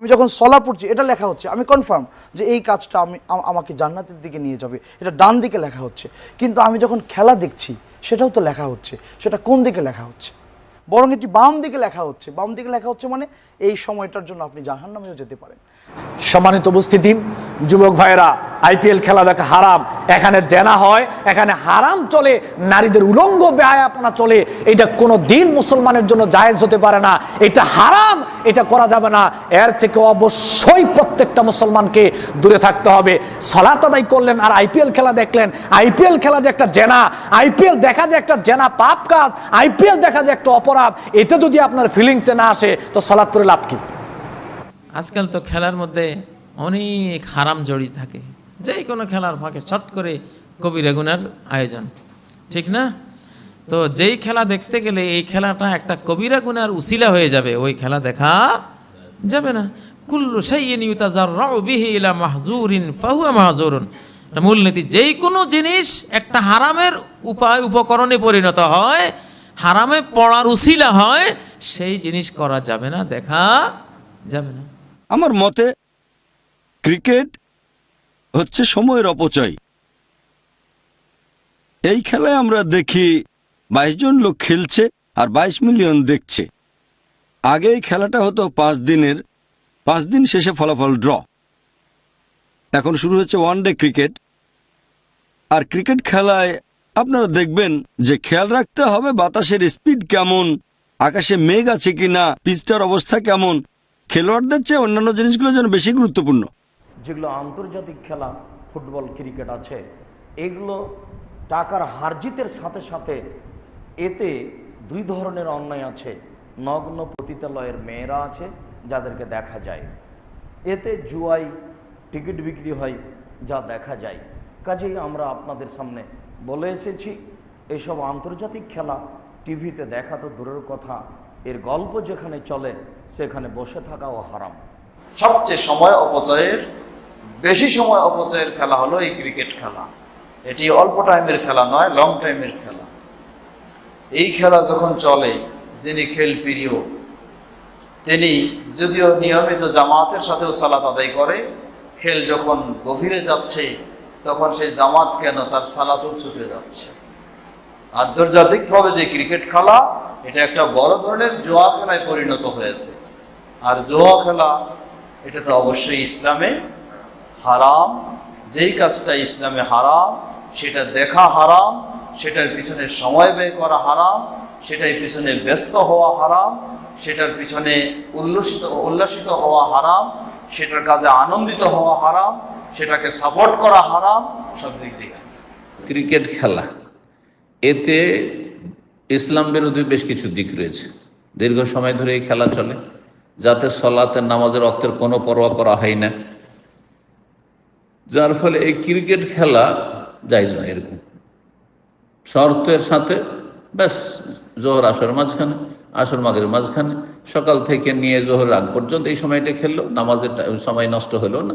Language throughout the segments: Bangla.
আমি যখন সলা পড়ছি, এটা লেখা হচ্ছে। আমি কনফার্ম যে এই কাজটা আমি, আমাকে জান্নাতের দিকে নিয়ে যাবে। এটা ডান দিকে লেখা হচ্ছে। কিন্তু আমি যখন খেলা দেখছি, সেটাও তো লেখা হচ্ছে। সেটা কোন দিকে লেখা হচ্ছে? বরং এটি বাম দিকে লেখা হচ্ছে। বাম দিকে লেখা হচ্ছে মানে এই সময়টার জন্য আপনি জাহান্নামেও যেতে পারেন। সম্মানিত উপস্থিতি, যুবক ভাইয়েরা, আইপিএল খেলা দেখা হারাম। এখানে জেনা হয়, এখানে হারাম চলে, নারীদের উলঙ্গ ব্যয়াপনা চলে। এটা কোনো দিন মুসলমানের জন্য জায়েজ হতে পারে না। এটা হারাম, এটা করা যাবে না। এর থেকে অবশ্যই প্রত্যেকটা মুসলমানকে দূরে থাকতে হবে। সলাত আদায় করলেন আর আইপিএল খেলা দেখলেন। আইপিএল খেলা যে একটা জেনা, আইপিএল দেখা যে একটা জেনা পাপ কাজ, আইপিএল দেখা যে একটা অপরাধ, এটা যদি আপনার ফিলিংসে না আসে, তো সলাৎ করে লাভ কি? আজকাল তো খেলার মধ্যে অনেক হারাম জড়িয়ে থাকে। যে কোনো খেলার ফাঁকে ছট করে কবিরা গুনার আয়োজন। ঠিক না? তো যেই খেলা দেখতে গেলে এই খেলাটা একটা কবিরা গুনার উসিলা হয়ে যাবে, ওই খেলা দেখা যাবে না। কুল্লু সাইয়িন ইউতাজাররাউ বিহি ইলা মাহজুরিন ফাহুয়া মাহজুরুন মূলনীতি যেই কোনো জিনিস একটা হারামের উপায়, উপকরণে পরিণত হয়, হারামে পড়ার উসিলা হয়, সেই জিনিস করা যাবে না, দেখা যাবে না। আমার মতে ক্রিকেট হচ্ছে সময়ের অপচয়। এই খেলায় আমরা দেখি বাইশ জন লোক খেলছে আর বাইশ মিলিয়ন দেখছে। আগে এই খেলাটা হতো পাঁচ দিনের, পাঁচ দিন শেষে ফলাফল ড্র। এখন শুরু হচ্ছে ওয়ান ডে ক্রিকেট। আর ক্রিকেট খেলায় আপনারা দেখবেন যে খেয়াল রাখতে হবে বাতাসের স্পিড কেমন, আকাশে মেঘ আছে কি না পিচটার অবস্থা কেমন খেলোয়াড়দের চেয়ে অন্যান্য জিনিসগুলো যেন বেশি গুরুত্বপূর্ণ। যেগুলো আন্তর্জাতিক খেলা, ফুটবল, ক্রিকেট আছে, এগুলো টাকার হারজিতের সাথে সাথে এতে দুই ধরনের অন্যায় আছে। নগ্ন পতিতালয়ের মেয়েরা আছে, যাদেরকে দেখা যায়। এতে জুয়াই টিকিট বিক্রি হয়, যা দেখা যায়। কাজেই আমরা আপনাদের সামনে বলে এসেছি, এসব আন্তর্জাতিক খেলা টিভিতে দেখা তো দূরের কথা এর গল্প যেখানে চলে, সেখানে বসে থাকাও হারাম। সবচেয়ে সময় অপচয়ের, বেশি সময় অপচয়ের খেলা হলো এই ক্রিকেট খেলা। এটি অল্প টাইমের খেলা নয় লং টাইমের খেলা। এই খেলা যখন চলে, যিনি খেল প্রিয়, তিনি যদিও নিয়মিত জামাতের সাথেও সালাত আদায় করে, খেল যখন গভীরে যাচ্ছে, তখন সেই জামাত কেন তার সালাতও ছুটে যাচ্ছে। আন্তর্জাতিকভাবে যে ক্রিকেট খেলা এটা একটা বড় ধরনের জোয়া খেলায় পরিণত হয়েছে। আর জোয়া খেলা, এটা তো অবশ্যই ইসলামে হারাম। যেই কাজটা ইসলামে হারাম, সেটা দেখা হারাম, সেটার পিছনে সময় ব্যয় করা হারাম, সেটার পিছনে ব্যস্ত হওয়া হারাম, সেটার পিছনে উল্লসিত, উল্লাসিত হওয়া হারাম, সেটার কাজে আনন্দিত হওয়া হারাম, সেটাকে সাপোর্ট করা হারাম, সব দিক দিয়ে। ক্রিকেট খেলা, এতে ইসলাম বিরোধী বেশ কিছু দিক রয়েছে। দীর্ঘ সময় ধরে এই খেলা চলে, যাতে সলাতের নামাজের রক্তের কোনো পরোয়া করা হয় না। যার ফলে এই ক্রিকেট খেলা যাইজ নয় এরকম। শর্তের সাথে ব্যাস, জোহর আসর মাঝখানে, আসর মাগের মাঝখানে, সকাল থেকে নিয়ে জোহর আগ পর্যন্ত এই সময়টা খেললো। নামাজের সময় নষ্ট হলো না।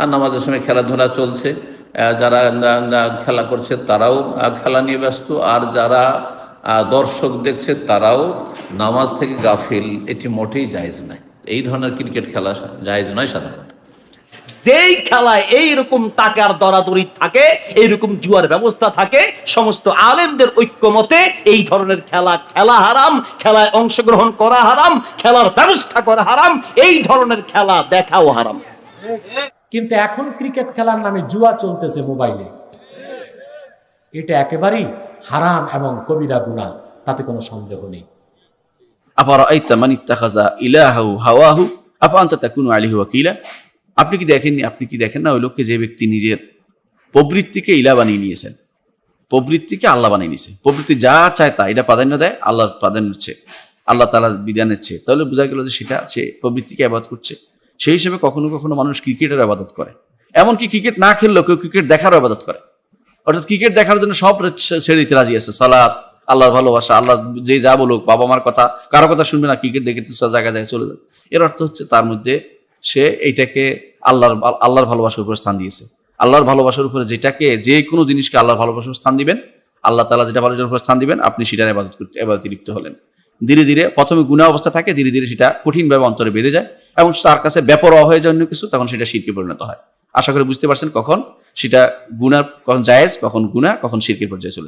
আর নামাজের সময় খেলাধুলা চলছে। যারা খেলা করছে তারাও খেলা নিয়ে ব্যস্ত। আর যারা দর্শক দেখছে, তারাও নামাজ থেকে গাফিল, এটি মোটেই জায়েজ নাই এই ধরনের ক্রিকেট খেলা জায়েজ নয় সাধারণত। যেই খেলায় এইরকম টাকার দরাদরি থাকে, এইরকম জুয়ার ব্যবস্থা থাকে, সমস্ত আলেমদের ঐক্যমতে এই ধরনের খেলা খেলা হারাম, খেলায় অংশগ্রহণ করা হারাম, খেলার ব্যবস্থা করা হারাম, এই ধরনের খেলা দেখাও হারাম। কিন্তু এখন ক্রিকেট খেলার নামে জুয়া চলতেছে মোবাইলে। এটা একেবারেই হারাম এবং কবিরা গুণা তাতে কোনো সন্দেহ নেই। আপনি কি দেখেননি? আপনি কি দেখেন না? ওই লোককে যে ব্যক্তি নিজের প্রবৃত্তিকে ইলা বানিয়ে নিয়েছেন, প্রবৃত্তিকে আল্লাহ বানিয়ে নিয়েছে, প্রবৃত্তি যা চায় তা, এটা প্রাধান্য দেয়, আল্লাহর প্রাধান্য চেয়ে আল্লাহ তালার বিধানের চেয়ে। তাহলে বোঝা গেল যে সেটা, সে প্রবৃত্তিকে আবাদ করছে। সেই হিসেবে কখনো কখনো মানুষ ক্রিকেটের আবাদত করে। এমনকি ক্রিকেট না খেললেও কেউ ক্রিকেট দেখারও আবাদত করে। অর্থাৎ ক্রিকেট দেখার জন্য সব ছেড়ে দিতে রাজি আছে। সালাদ আল্লাহর ভালোবাসা, আল্লাহ যে যা বলুক, বাবা মার কথা, কারও কথা শুনবে না, ক্রিকেট দেখে তো সব জায়গায় জায়গায় চলে যাবে। এর অর্থ হচ্ছে তার মধ্যে সে এইটাকে আল্লাহর আল্লাহর ভালোবাসার উপরে স্থান দিয়েছে। আল্লাহর ভালোবাসার উপরে যেটাকে, যে কোনো জিনিসকে আল্লাহর ভালোবাসার স্থান দিবেন, আল্লাহ তালা যেটা ভালোবাসার উপরে স্থান দিবেন, আপনি সেটার আবাদত করতে আবাদতে লিপ্ত হলেন। ধীরে ধীরে প্রথমে গুণা অবস্থা থাকে, ধীরে ধীরে সেটা কঠিনভাবে অন্তরে বেঁধে যায় এবং তার কাছে বেপরোয়া হয়ে যায় অন্য কিছু, তখন সেটা শিরকে পরিণত হয়। আশা করি বুঝতে পারছেন কখন সেটা গুনা কখন জায়েজ, কখন গুনা কখন শিরকের পর্যায়ে চলে